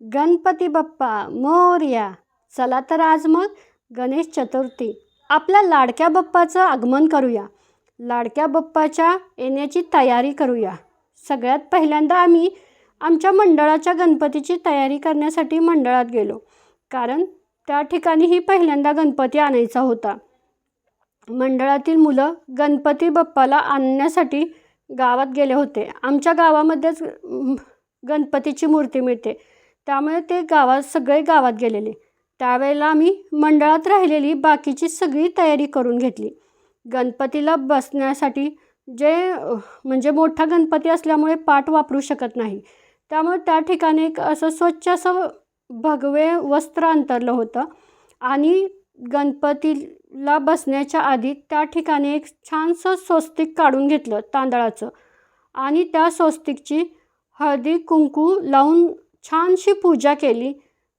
गणपती बाप्पा मोरया चला तर आज मग गणेश चतुर्थी. आपल्या लाडक्या बाप्पाचं आगमन करूया. लाडक्या बाप्पाच्या येण्याची तयारी करूया. सगळ्यात पहिल्यांदा आम्ही आमच्या मंडळाच्या गणपतीची तयारी करण्यासाठी मंडळात गेलो. कारण त्या ठिकाणी ही पहिल्यांदा गणपती आणायचा होता. मंडळातील मुलं गणपती बाप्पाला आणण्यासाठी गावात गेले होते. आमच्या गावामध्येच गणपतीची मूर्ती मिळते. त्यामुळे ते गावात सगळे गावात गेलेले. त्यावेळेला आम्ही मंडळात राहिलेली बाकीची सगळी तयारी करून घेतली. गणपतीला बसण्यासाठी जे म्हणजे मोठा गणपती असल्यामुळे पाट वापरू शकत नाही. त्यामुळे त्या ठिकाणी एक असं स्वच्छ असं भगवे वस्त्र अंतरलं होतं. आणि गणपतीला बसण्याच्या आधी त्या ठिकाणी एक छानसं स्वस्तिक काढून घेतलं तांदळाचं. आणि त्या स्वस्तिकची हळदी कुंकू लावून छानशी पूजा केली.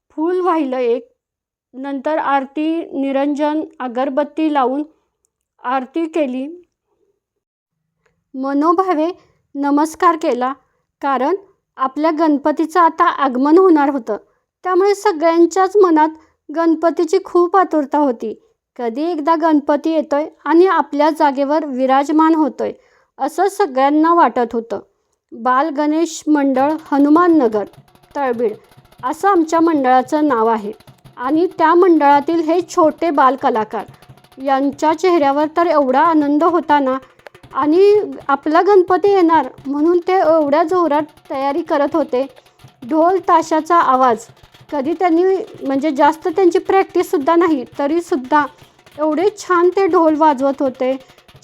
फूल वाहिलं एक. नंतर आरती निरंजन अगरबत्ती लावून आरती केली. मनोभावे नमस्कार केला. कारण आपल्या गणपतीचं आता आगमन होणार होतं. त्यामुळे सगळ्यांच्याच मनात गणपतीची खूप आतुरता होती. कधी एकदा गणपती येतोय आणि आपल्या जागेवर विराजमान होतोय असं सगळ्यांना वाटत होतं. बाल गणेश मंडळ हनुमान नगर तळबीड असं आमच्या मंडळाचं नाव आहे. आणि त्या मंडळातील हे छोटे बालकलाकार यांच्या चेहऱ्यावर तर एवढा आनंद होता ना? आणि आपला गणपती येणार म्हणून ते एवढ्या जोरात तयारी करत होते. ढोल ताशाचा आवाज कधी त्यांनी म्हणजे जास्त त्यांची प्रॅक्टिससुद्धा नाही तरीसुद्धा एवढे छान ते ढोल वाजवत होते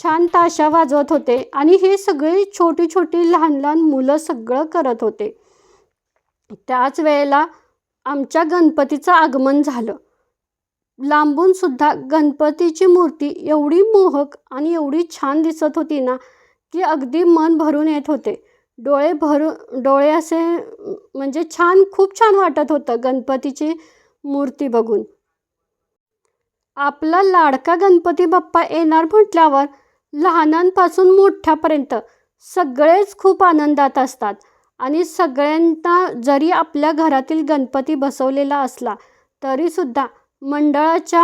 छान ताशा वाजवत होते. आणि हे सगळे छोटी छोटी लहान लहान मुलं सगळं करत होते. त्याच वेळेला आमच्या गणपतीचं आगमन झालं. लांबून सुद्धा गणपतीची मूर्ती एवढी मोहक आणि एवढी छान दिसत होती ना की अगदी मन भरून येत होते. डोळे भरून डोळे असे म्हणजे छान खूप छान वाटत होतं गणपतीची मूर्ती बघून. आपला लाडका गणपती बाप्पा येणार म्हटल्यावर लहानांपासून मोठ्यापर्यंत सगळेच खूप आनंदात असतात. आणि सगळ्यांना जरी आपल्या घरातील गणपती बसवलेला असला तरीसुद्धा मंडळाच्या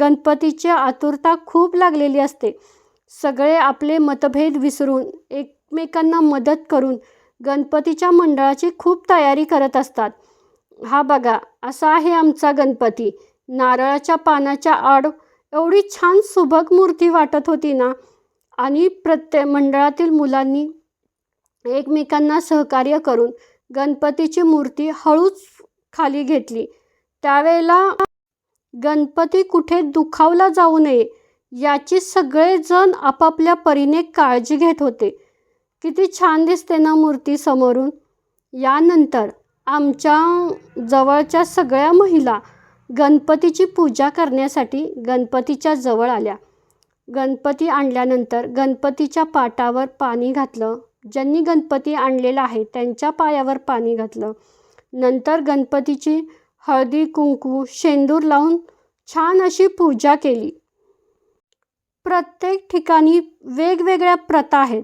गणपतीची आतुरता खूप लागलेली असते. सगळे आपले मतभेद विसरून एकमेकांना मदत करून गणपतीच्या मंडळाची खूप तयारी करत असतात. हा बघा असा आहे आमचा गणपती. नारळाच्या पानाच्या आड एवढी छान सुबक मूर्ती वाटत होती ना? आणि प्रत्येक मंडळातील मुलांनी एकमेकांना सहकार्य करून गणपतीची मूर्ती हळूच खाली घेतली. त्यावेळेला गणपती कुठे दुखावला जाऊ नये याची सगळेजण आपापल्या परीने काळजी घेत होते. किती छान दिसते ना मूर्ती समोरून. यानंतर आमच्या जवळच्या सगळ्या महिला गणपतीची पूजा करण्यासाठी गणपतीच्या जवळ आल्या. गणपती आणल्यानंतर गणपतीच्या पाटावर पाणी घातलं. ज्यांनी गणपती आणलेला आहे त्यांच्या पायावर पाणी घातलं. नंतर गणपतीची हळदी कुंकू शेंदूर लावून छान अशी पूजा केली. प्रत्येक ठिकाणी वेगवेगळ्या प्रथा आहेत.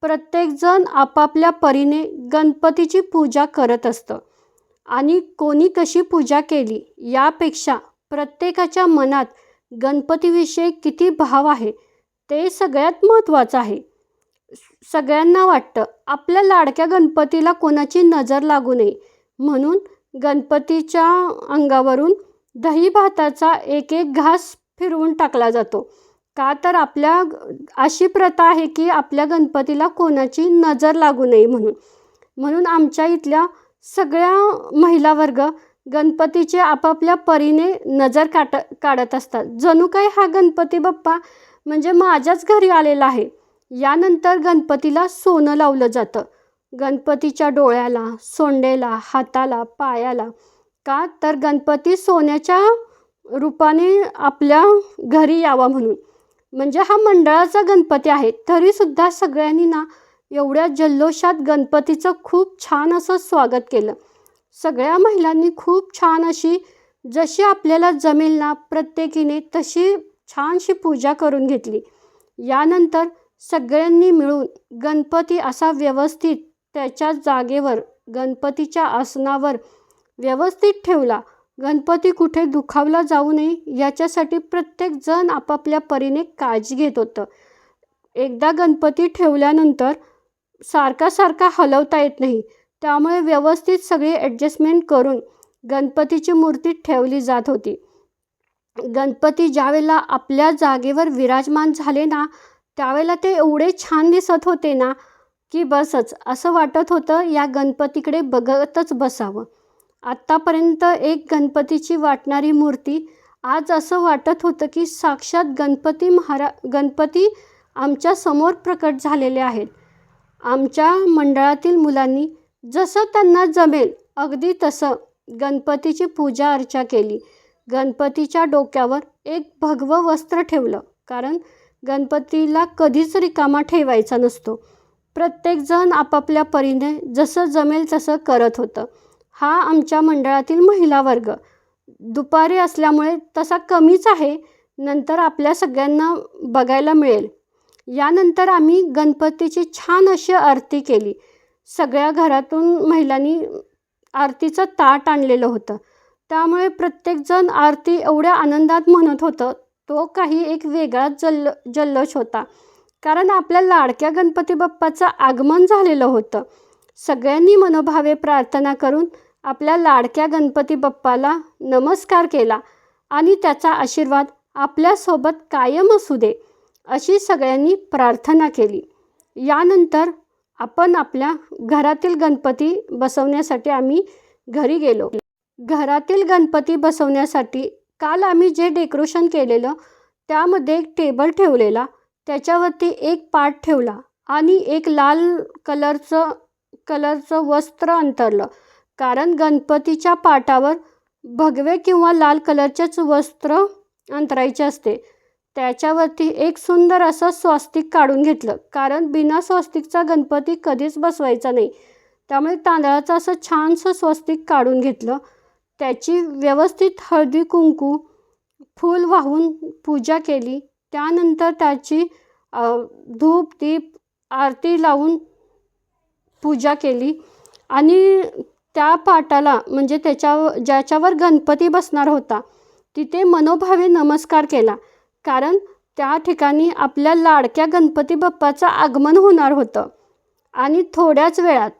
प्रत्येकजण आपापल्या परीने गणपतीची पूजा करत असतं. आणि कोणी कशी पूजा केली यापेक्षा प्रत्येकाच्या मनात गणपतीविषयी किती भाव आहे ते सगळ्यात महत्त्वाचं आहे. सगळ्यांना वाटतं आपल्या लाडक्या गणपतीला कोणाची नजर लागू नये. म्हणून गणपतीच्या अंगावरून दही भाताचा एक एक घास फिरवून टाकला जातो. का तर आपल्या अशी प्रथा आहे की आपल्या गणपतीला कोणाची नजर लागू नये म्हणून. म्हणून आमच्या इथल्या सगळ्या महिला वर्ग गणपतीचे आपापल्या परीने नजर काट काढत असतात. जणू काही हा गणपती बाप्पा म्हणजे माझ्याच घरी आलेला आहे. यानंतर गणपतीला सोनं लावलं जातं. गणपतीच्या डोळ्याला सोंडेला हाताला पायाला. का? तर गणपती सोन्याच्या रूपाने आपल्या घरी यावा म्हणून. म्हणजे हा मंडळाचा गणपती आहे. तरीसुद्धा सगळ्यांनी ना एवढ्या जल्लोषात गणपतीचं खूप छान असं स्वागत केलं. सगळ्या महिलांनी खूप छान अशी जशी आपल्याला जमेल ना प्रत्येकीने तशी छानशी पूजा करून घेतली. यानंतर सगळ्यांनी मिळून गणपती असा व्यवस्थित त्याच्या जागेवर गणपतीच्या आसनावर व्यवस्थित ठेवला. गणपती कुठे दुखावला जाऊ नये याच्यासाठी प्रत्येकजण आपापल्या परीने काळजी घेत होतं. एकदा गणपती ठेवल्यानंतर सारखा सारखा हलवता येत नाही. त्यामुळे व्यवस्थित सगळी ॲडजस्टमेंट करून गणपतीची मूर्ती ठेवली जात होती. गणपती ज्यावेळेला आपल्या जागेवर विराजमान झाले ना त्यावेळेला ते एवढे छान दिसत होते ना की बसच. असं वाटत होतं या गणपतीकडे बघतच बसावं. आत्तापर्यंत एक गणपतीची वाटणारी मूर्ती आज असं वाटत होतं की साक्षात गणपती महारा गणपती आमच्यासमोर प्रकट झालेले आहेत. आमच्या मंडळातील मुलांनी जसं त्यांना जमेल अगदी तसं गणपतीची पूजा अर्चा केली. गणपतीच्या डोक्यावर एक भगवं वस्त्र ठेवलं कारण गणपतीला कधीच रिकामा ठेवायचा नसतो. प्रत्येकजण आपापल्या परीने जसं जमेल तसं करत होतं. हा आमच्या मंडळातील महिला वर्ग. दुपारी असल्यामुळे तसा कमीच आहे. नंतर आपल्या सगळ्यांना बघायला मिळेल. यानंतर आम्ही गणपतीची छान अशी आरती केली. सगळ्या घरातून महिलांनी आरतीचं ताट आणलेलं होतं. त्यामुळे प्रत्येकजण आरती एवढ्या आनंदात म्हणत होतं तो काही एक वेगळाच जल्ल जल्लोष होता. कारण आपल्या लाडक्या गणपती बाप्पाचं आगमन झालेलं होतं. सगळ्यांनी मनोभावे प्रार्थना करून आपल्या लाडक्या गणपती बाप्पाला नमस्कार केला आणि त्याचा आशीर्वाद आपल्यासोबत कायम असू दे अशी सगळ्यांनी प्रार्थना केली. यानंतर आपण आपल्या घरातील गणपती बसवण्यासाठी आम्ही घरी गेलो. घरातील गणपती बसवण्यासाठी काल आम्ही जे डेकोरेशन केलेलं त्यामध्ये एक टेबल ठेवलेला त्याच्यावरती एक पाट ठेवला आणि एक लाल कलरचं कलरचं वस्त्र अंतरलं. कारण गणपतीच्या पाटावर भगवे किंवा लाल कलरचेच वस्त्र अंतरायचे असते. त्याच्यावरती एक सुंदर असं स्वास्तिक काढून घेतलं. कारण बिना स्वस्तिकचा गणपती कधीच बसवायचा नाही. त्यामुळे तांदळाचं असं छानसं स्वस्तिक काढून घेतलं. त्याची व्यवस्थित हळदी कुंकू फूल वाहून पूजा केली. त्यानंतर त्याची धूप दीप आरती लावून पूजा केली. आणि त्या पाटाला म्हणजे त्याच्या ज्याच्यावर गणपती बसणार होता तिथे मनोभावे नमस्कार केला. कारण त्या ठिकाणी आपल्या लाडक्या गणपती बाप्पाचं आगमन होणार होतं. आणि थोड्याच वेळात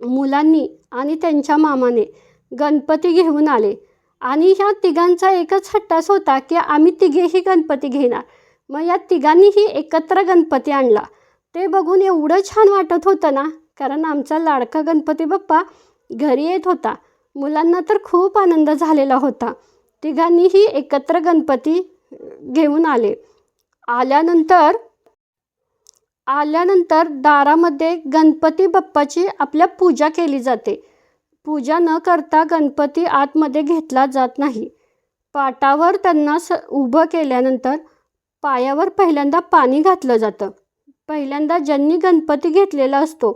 मुलांनी आणि त्यांच्या मामाने गणपती घेऊन आले. आणि ह्या तिघांचा एकच हट्टास होता की आम्ही तिघेही गणपती घेणार. मग या तिघांनीही एकत्र गणपती आणला. ते बघून एवढं छान वाटत होतं ना कारण आमचा लाडका गणपती बाप्पा घरी येत होता. मुलांना तर खूप आनंद झालेला होता. तिघांनीही एकत्र गणपती घेऊन आले. आल्यानंतर आल्यानंतर दारामध्ये गणपती बाप्पाची आपल्या पूजा केली जाते. पूजा न करता गणपती आतमध्ये घेतला जात नाही. पाटावर त्यांना स उभं केल्यानंतर पायावर पहिल्यांदा पाणी घातलं जातं. पहिल्यांदा ज्यांनी गणपती घेतलेला असतो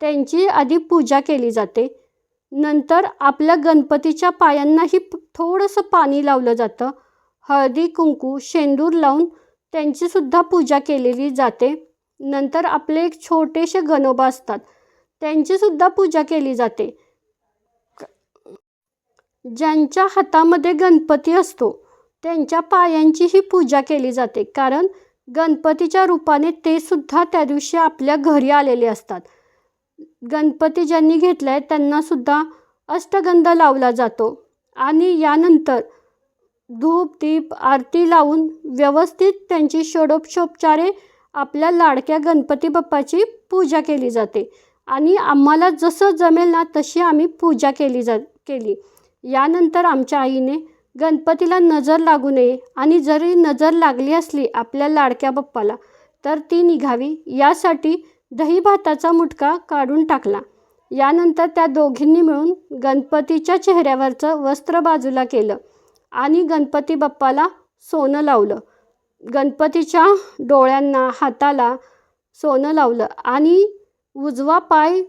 त्यांची आधी पूजा केली जाते. नंतर आपल्या गणपतीच्या पायांनाही थोडंसं पाणी लावलं जातं. हळदी कुंकू शेंदूर लावून त्यांचीसुद्धा पूजा केलेली जाते. नंतर आपले एक छोटेसे गणोबा असतात. त्यांचीसुद्धा पूजा केली जाते. ज्यांच्या हातामध्ये गणपती असतो त्यांच्या पायांचीही पूजा केली जाते. कारण गणपतीच्या रूपाने ते सुद्धा त्या दिवशी आपल्या घरी आलेले असतात. गणपती ज्यांनी घेतला आहे त्यांनासुद्धा अष्टगंध लावला जातो. आणि यानंतर धूप दीप आरती लावून व्यवस्थित त्यांची षडोपशोपचारे आपल्या लाडक्या गणपती बाप्पाची पूजा केली जाते. आणि आम्हाला जसं जमेल ना तशी आम्ही पूजा केली जा केली. यानंतर आमच्या आईने गणपतीला नजर लागू नये आणि जरी नजर लागली असली आपल्या लाडक्या बाप्पाला तर ती निघावी. यासाठी दही भाताचा मुटका काढून टाकला. यानंतर त्या दोघींनी मिळून गणपतीच्या चेहऱ्यावरचं वस्त्र बाजूला केलं आणि गणपती बाप्पाला सोनं लावलं. गणपतीच्या डोळ्यांना हाताला सोनं लावलं आणि उजवा पाय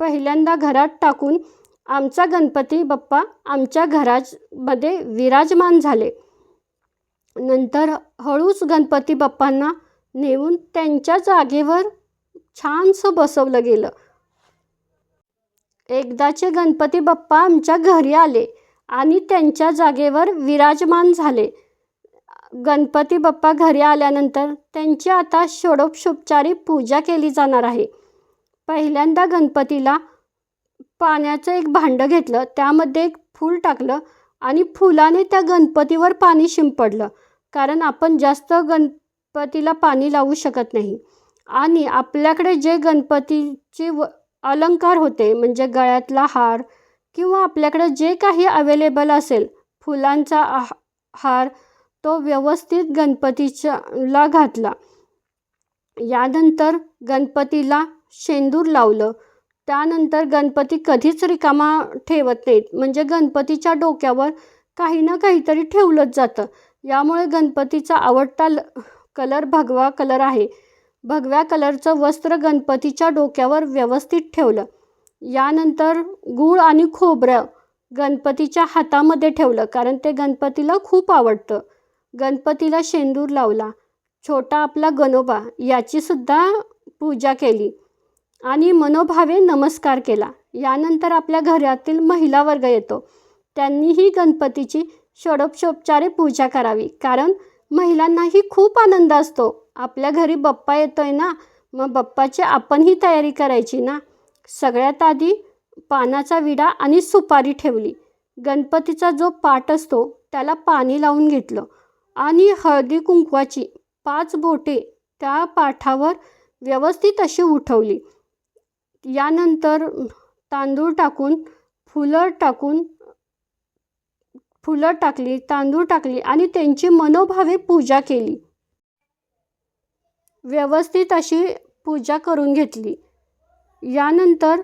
पहिल्यांदा घरात टाकून आमचा गणपती बाप्पा आमच्या घरामध्ये विराजमान झाले. नंतर हळूच गणपती बाप्पांना नेऊन त्यांच्या जागेवर छानसं बसवलं गेलं. एकदाचे गणपती बाप्पा आमच्या घरी आले आणि त्यांच्या जागेवर विराजमान झाले. गणपती बाप्पा घरी आल्यानंतर त्यांची आता षोडोपशोपचारी पूजा केली जाणार आहे. पहिल्यांदा गणपतीला पाण्याचं एक भांडं घेतलं त्यामध्ये एक फूल टाकलं आणि फुलाने त्या गणपतीवर पाणी शिंपडलं. कारण आपण जास्त गणपतीला पाणी लावू शकत नाही. आणि आपल्याकडे जे गणपतीचे व अलंकार होते म्हणजे गळ्यातला हार किंवा आपल्याकडे जे काही अवेलेबल असेल फुलांचा आह- हार तो व्यवस्थित गणपतीच्या ला घातला. यानंतर गणपतीला शेंदूर लावलं. त्यानंतर गणपती कधीच रिकामा ठेवत नाहीत. म्हणजे गणपतीच्या डोक्यावर काही ना काहीतरी ठेवलंच जातं. यामुळे गणपतीचा आवडता ल कलर भगवा कलर आहे. भगव्या कलरचं वस्त्र गणपतीच्या डोक्यावर व्यवस्थित ठेवलं. यानंतर गूळ आणि खोबरं गणपतीच्या हातामध्ये ठेवलं कारण ते गणपतीला खूप आवडतं. गणपतीला शेंदूर लावला छोटा आपला गणोबा याचीसुद्धा पूजा केली. आणि मनोभावे नमस्कार केला. यानंतर आपल्या घरातील महिला वर्ग येतो. त्यांनीही गणपतीची षडोपशोपचारे पूजा करावी. कारण महिलांनाही खूप आनंद असतो. आपल्या घरी बाप्पा येतो आहे ना मग बाप्पाची आपणही तयारी करायची ना. सगळ्यात आधी पानाचा विडा आणि सुपारी ठेवली. गणपतीचा जो पाट असतो त्याला पाणी लावून घेतलं. आणि हळदी कुंकवाची पाच बोटे त्या पाठावर व्यवस्थित अशी उठवली. यानंतर तांदूळ टाकून फुलं टाकून फुलं टाकली तांदूळ टाकली आणि त्यांची मनोभावे पूजा केली. व्यवस्थित अशी पूजा करून घेतली. यानंतर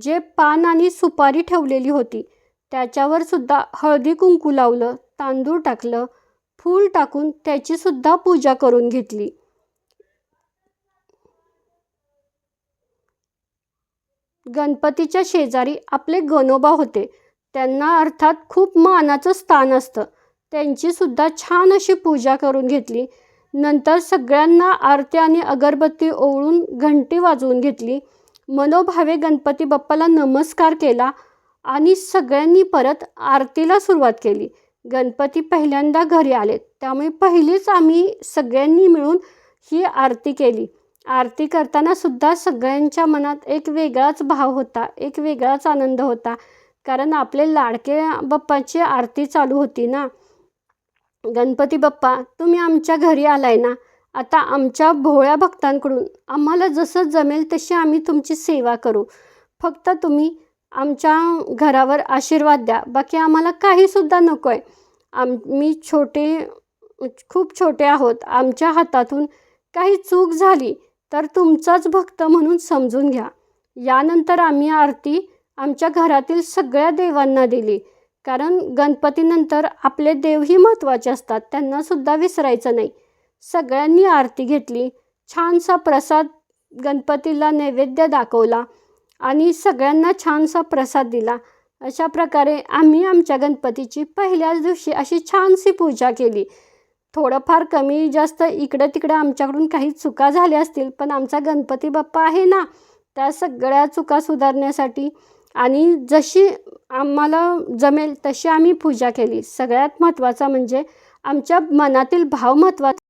जे पान आणि सुपारी ठेवलेली होती त्याच्यावर सुद्धा हळदी कुंकू लावलं तांदूळ टाकलं फूल टाकून त्याचीसुद्धा पूजा करून घेतली. गणपतीच्या शेजारी आपले गणोबा होते. त्यांना अर्थात खूप मानाचं स्थान असतं. त्यांचीसुद्धा छान अशी पूजा करून घेतली. नंतर सगळ्यांना आरती आणि अगरबत्ती ओवळून घंटी वाजवून घेतली. मनोभावे गणपती बाप्पाला नमस्कार केला आणि सगळ्यांनी परत आरतीला सुरुवात केली. गणपती पहिल्यांदा घरी आले. त्यामुळे पहिलीच आम्ही सगळ्यांनी मिळून ही आरती केली. आरती करताना सुद्धा सगळ्यांच्या मनात एक वेगळाच भाव होता एक वेगळाच आनंद होता. कारण आपले लाडके बाप्पाची आरती चालू होती ना. गणपती बाप्पा तुम्ही आमच्या घरी आलाय ना. आता आमच्या भोळ्या भक्तांकडून आम्हाला जसं जमेल तशी आम्ही तुमची सेवा करू. फक्त तुम्ही आमच्या घरावर आशीर्वाद द्या. बाकी आम्हाला काहीसुद्धा नको आहे आम्ही छोटे खूप छोटे आहोत. आमच्या हातातून काही चूक झाली तर तुमचाच भक्त म्हणून समजून घ्या. यानंतर आम्ही आरती आमच्या घरातील सगळ्या देवांना दिली. कारण गणपतीनंतर आपले देवही महत्त्वाचे असतात त्यांनासुद्धा विसरायचं नाही. सगळ्यांनी आरती घेतली. छानसा प्रसाद गणपतीला नैवेद्य दाखवला आणि सगळ्यांना छानसा प्रसाद दिला. अशा प्रकारे आम्ही आमच्या गणपतीची पहिल्याच दिवशी अशी छानशी पूजा केली. थोडंफार कमी जास्त इकडं तिकडं आमच्याकडून काही चुका झाल्या असतील पण आमचा गणपती बाप्पा आहे ना त्या सगळ्या चुका सुधारण्यासाठी आणि जशी आम्हाला जमेल तशी आम्ही पूजा केली. सगळ्यात महत्त्वाचा म्हणजे आमच्या मनातील भाव महत्त्वाचा